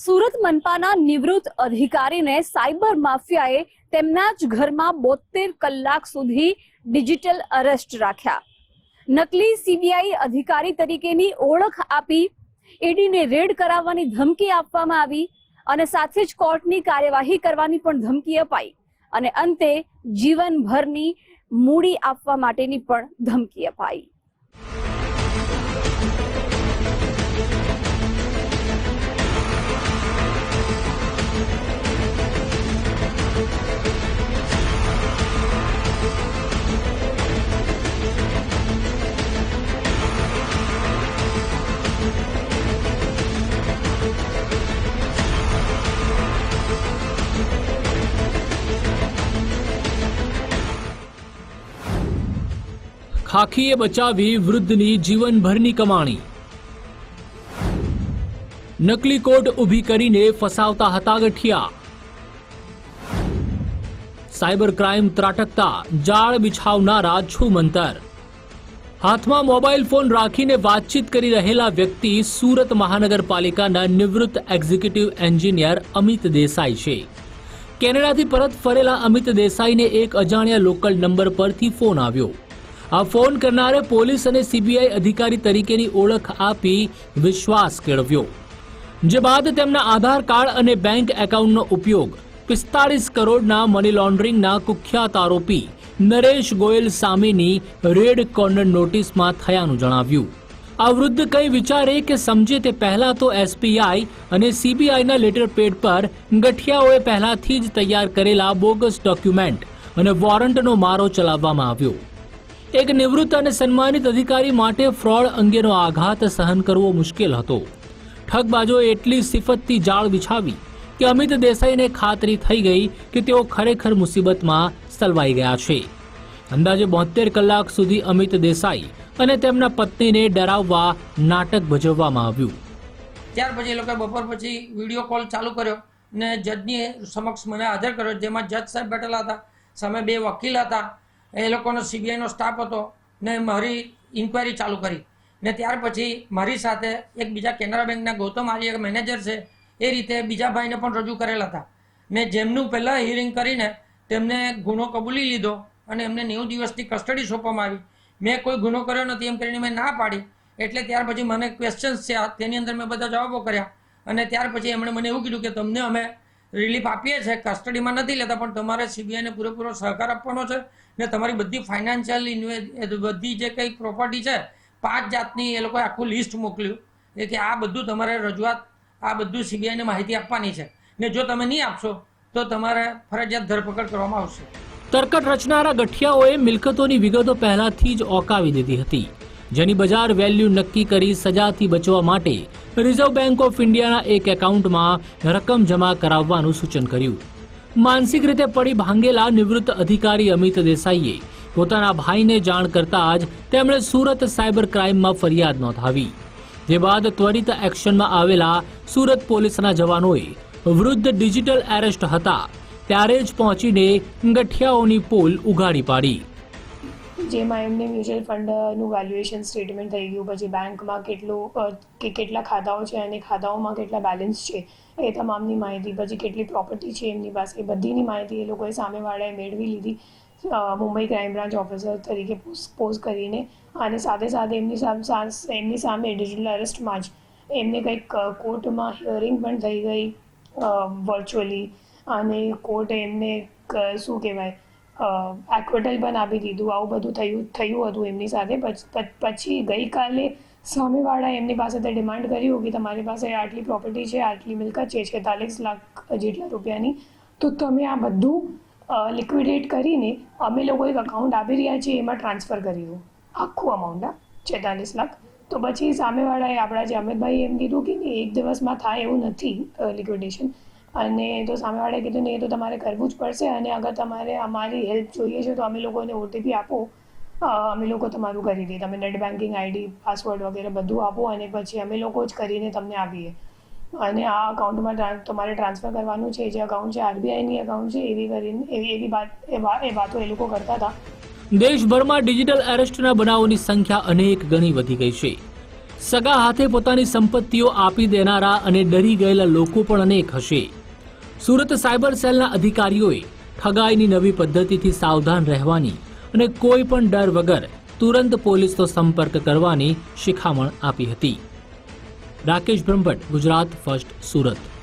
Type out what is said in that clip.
સુરત મનપાના નિવૃત્ત અધિકારીને સાયબર માફિયાએ તેમના જ ઘરમાં બોતેર કલાક સુધી ડિજિટલ અરેસ્ટ રાખ્યા. નકલી સીબીઆઈ અધિકારી તરીકેની ઓળખ આપી ઈડીને રેડ કરાવવાની ધમકી આપવામાં આવી અને સાથે જ કોર્ટની કાર્યવાહી કરવાની પણ ધમકી અપાઈ અને અંતે જીવનભરની મૂડી આપવા માટેની પણ ધમકી અપાઈ. ખાખીએ બચાવી વૃદ્ધની જીવનભરની કમાણી. નકલી કોટ ઊભી કરીને ફસાવતા હતા ગઠિયા. સાયબર ક્રાઇમ ત્રાટકતા, જાળ બિછાવનારા છુમંતર. હાથમાં મોબાઈલ ફોન રાખીને વાતચીત કરી રહેલા વ્યક્તિ સુરત મહાનગરપાલિકાના નિવૃત્ત એક્ઝિક્યુટિવ એન્જિનિયર અમિત દેસાઈ છે. કેનેડાથી પરત ફરેલા અમિત દેસાઈને એક અજાણ્યા લોકલ નંબર પરથી ફોન આવ્યો. આ ફોન કરનારે પોલીસ અને સીબીઆઈ અધિકારી તરીકેની ઓળખ આપી વિશ્વાસ કેળવ્યો. જે બાદ તેમના આધાર કાર્ડ અને બેંક એકાઉન્ટનો ઉપયોગ પિસ્તાળીસ કરોડના મની લોન્ડરિંગના કુખ્યાત આરોપી નરેશ ગોયલ સામેની રેડ કોર્નર નોટિસમાં થયાનું જણાવ્યું. આ વૃદ્ધ કંઈ વિચારે કે સમજે તે પહેલા તો એસબીઆઈ અને સીબીઆઈના લેટર પેડ પર ગઠિયાઓએ પહેલાથી જ તૈયાર કરેલા બોગસ ડોક્યુમેન્ટ અને વોરંટનો મારો ચલાવવામાં આવ્યો. એક નિવૃત્ત અને સન્માનિત અધિકારી માટે ફ્રોડ અંગેનો આઘાત સહન કરવો મુશ્કેલ હતો. ઠગબાજોએ એટલી સિફતથી જાળ વિછાવી કે અમિત દેસાઈને ખાતરી થઈ ગઈ કે તેઓ ખરેખર મુસીબતમાં સલવાઈ ગયા છે. અંદાજે બોતેર કલાક સુધી અમિત દેસાઈ અને તેમના પત્નીને ડરાવવા નાટક ભજવવામાં આવ્યું. ત્યાર પછી એ લોકોએ બપોર પછી વીડિયો કોલ ચાલુ કર્યો ને જજની સમક્ષ મને હાજર કર્યો, જેમાં જજ સાહેબ બેઠેલા હતા, સામે બે વકીલ હતા એ લોકોનો સીબીઆઈનો સ્ટાફ હતો, ને મારી ઇન્ક્વાયરી ચાલુ કરી. ને ત્યાર પછી મારી સાથે એક બીજા કેનરા બેંકના ગૌતમ આર્ય મેનેજર છે, એ રીતે બીજા ભાઈને પણ રજૂ કરેલા હતા. ને જેમનું પહેલાં હિયરિંગ કરીને તેમને ગુનો કબૂલી લીધો અને એમને નેવું દિવસની કસ્ટડી સોંપવામાં આવી. મેં કોઈ ગુનો કર્યો નથી એમ કરીને મેં ના પાડી. એટલે ત્યાર પછી મને ક્વેશ્ચન્સ છે તેની અંદર મેં બધા જવાબો કર્યા. અને ત્યાર પછી એમણે મને એવું કીધું કે, તમને અમે રિલીફ આપીએ છીએ કસ્ટડીમાં નથી લેતા, પણ તમારે સીબીઆઈને પૂરેપૂરો સહકાર આપવાનો છે ને તમારી બધી ફાઇનાન્શિયલ બધી જે કંઈ પ્રોપર્ટી છે, પાંચ જાતની એ લોકોએ આખું લિસ્ટ મોકલ્યું એ કે આ બધું તમારે રજૂઆત, આ બધું સીબીઆઈને માહિતી આપવાની છે. ને જો તમે નહીં આપશો, તો તમારે ફરજિયાત ધરપકડ કરવામાં આવશે. તરકટ રચનારા ગઠિયાઓએ મિલકતોની વિગતો પહેલાથી જ ઓકાવી દીધી હતી. જેની બજાર વેલ્યુ નક્કી કરી સજાથી બચવા માટે રિઝર્વ બેંક ઓફ ઇન્ડિયાના એક એકાઉન્ટમાં રકમ જમા કરાવવાનું સૂચન કર્યું. માનસિક રીતે પડી ભાંગેલા નિવૃત્ત અધિકારી અમિત દેસાઈએ પોતાના ભાઈને જાણ કરતા જ તેમણે સુરત સાયબર ક્રાઇમમાં ફરિયાદ નોંધાવી. જે બાદ ત્વરિત એક્શનમાં આવેલા સુરત પોલીસના જવાનોએ વૃદ્ધ ડિજિટલ એરેસ્ટ હતા, ત્યારે જ પહોંચીને ગઠિયાઓની પોલ ઉગાડી પાડી. જેમાં એમને મ્યુચ્યુઅલ ફંડનું વેલ્યુએશન સ્ટેટમેન્ટ થઈ ગયું, પછી બેંકમાં કેટલું કે કેટલા ખાતાઓ છે અને ખાતાઓમાં કેટલા બેલેન્સ છે, એ તમામની માહિતી, પછી કેટલી પ્રોપર્ટી છે એમની પાસે બધીની માહિતી એ લોકોએ સામેવાળાએ મેળવી લીધી. મુંબઈ ક્રાઇમ બ્રાન્ચ ઓફિસર તરીકે પોઝ કરીને અને સાથે સાથે એમની સામે એમની સામે ડિજિટલ અરેસ્ટમાં જ એમને કંઈક કોર્ટમાં હિયરિંગ પણ થઈ ગઈ વર્ચ્યુઅલી અને કોર્ટે એમને શું કહેવાય એક્વેટલ આપી દીધું, આવું બધું થયું થયું હતું એમની સાથે. પછ- ગઈકાલે સામેવાળા એમની પાસે તે ડિમાન્ડ કર્યું કે તમારી પાસે આટલી પ્રોપર્ટી છે, આટલી મિલકત છે, છેતાલીસ લાખ જેટલા રૂપિયાની. તો તમે આ બધું લિક્વિડેટ કરીને અમે લોકો એક અકાઉન્ટ આપી રહ્યા છીએ, એમાં ટ્રાન્સફર કરી દો આખું અમાઉન્ટ આ છેતાલીસ લાખ. તો પછી સામેવાળાએ આપણા જે અમિતભાઈ એમ કીધું કે એક દિવસમાં થાય એવું નથી લિક્વિડેશન અને તો સામેવાળાએ કીધું ને એ તો તમારે કરવું જ પડશે અને અગર તમારે અમારી હેલ્પ જોઈએ છે, તો અમે લોકોને ઓટીપી આપો. અમે લોકો તમારું કરી દઈએ. તમે નેટ બેન્કિંગ આઈડી પાસવર્ડ વગેરે બધું આપો અને પછી અમે લોકો જ કરીને તમને આપીએ. અને આ અકાઉન્ટમાં તમારે ટ્રાન્સફર કરવાનું છે. જે અકાઉન્ટ છે આરબીઆઈની અકાઉન્ટ છે, એવી કરીને, એવી એવી વાત, એ વાતો, એ લોકો કરતા હતા. દેશભરમાં ડિજિટલ એરેસ્ટના બનાવોની સંખ્યા અનેક ગણી વધી ગઈ છે. સગા હાથે પોતાની સંપત્તિઓ આપી દેનારા અને ડરી ગયેલા લોકો પણ અનેક હશે. સુરત સાયબર સેલના અધિકારીઓએ ઠગાઈની નવી પદ્ધતિથી સાવધાન રહેવાની અને કોઈ પણ ડર વગર તુરંત પોલીસનો સંપર્ક કરવાની શિખામણ આપી હતી. રાકેશ બ્રહ્મભટ્ટ, ગુજરાત ફર્સ્ટ, સુરત.